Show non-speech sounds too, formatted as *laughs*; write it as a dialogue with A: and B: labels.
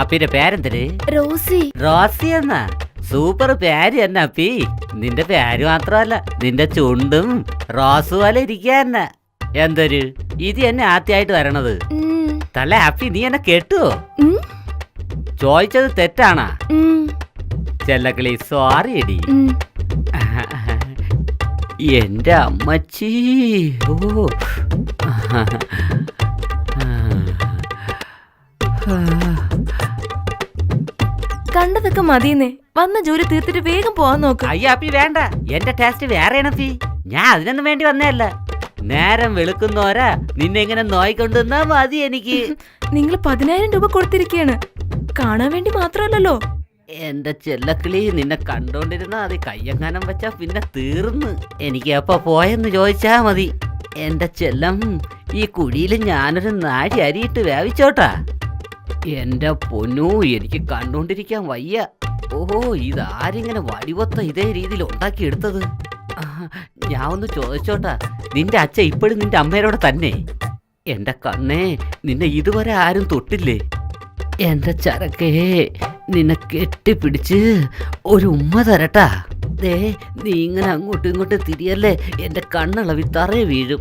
A: അപ്പിന്റെ പേരെന്തര്
B: Rosy.
A: Rosy എന്നാ? Super പേര് തന്നെ അപ്പി നിന്റെ പേര് മാത്രമല്ല നിന്റെ ചുണ്ടും റോസ് പോലെ ഇരിക്കുക എന്തൊരു? ഇത് എന്നെ ആദ്യമായിട്ട് വരണത്. തല അപ്പി നീ എന്നെ കേട്ടുവോ ചോദിച്ചത് തെറ്റാണാ? ചെല്ലക്കിളി സോറി എടി. എന്റെ അമ്മച്ചി. ഓ.
B: കണ്ടതൊക്കെ മതിയെന്നേ. വന്ന ജോലി തീർത്തിട്ട് വേഗം പോവാൻ നോക്ക്.
A: അയ്യോ അപ്പി വേണ്ട. എന്റെ ടേസ്റ്റ് വേറെയാണ് അപ്പി. ഞാൻ അതിനൊന്നും വേണ്ടി വന്നതല്ല. നേരം വെളുക്കുന്നോരാ നിന്നെ ഇങ്ങനെ നോയിക്കൊണ്ടുവന്നാ മതി എനിക്ക്. *laughs*
B: നിങ്ങൾ പതിനായിരം രൂപ കൊടുത്തിരിക്കയാണ്. കാണാൻ വേണ്ടി മാത്രമല്ലല്ലോ.
A: എന്റെ ചെല്ലക്കിളി നിന്നെ കണ്ടോണ്ടിരുന്ന അത് കയ്യങ്ങാനം വെച്ചാ പിന്നെ തീർന്ന്. എനിക്ക് അപ്പൊ പോയെന്ന് ചോദിച്ചാ മതി. എന്റെ ചെല്ലം ഈ കുഴിയിൽ ഞാനൊരു നാഴി അരിയിട്ട് വേവിച്ചോട്ടാ. എന്റെ പൊന്നു എനിക്ക് കണ്ടോണ്ടിരിക്കാൻ വയ്യ. ഓഹോ ഇതാരിങ്ങനെ വടിവത്ത ഇതേ രീതിയിൽ ഉണ്ടാക്കിയെടുത്തത് ഞാൻ ഒന്ന് ചോദിച്ചോട്ടാ. നിന്റെ അച്ഛൻ ഇപ്പോഴും നിന്റെ അമ്മയോടെ തന്നെ. എന്റെ കണ്ണേ നിന്നെ ഇതുവരെ ആരും തൊട്ടില്ലേ? എന്റെ ചരക്കേ നിന്നെ കെട്ടിപ്പിടിച്ച് ഒരു ഉമ്മ തരട്ടാ. ദേ നീ ഇങ്ങനെ അങ്ങോട്ടും ഇങ്ങോട്ടും തിരിയല്ലേ? എന്റെ കണ്ണളവി തറയെ വീഴും.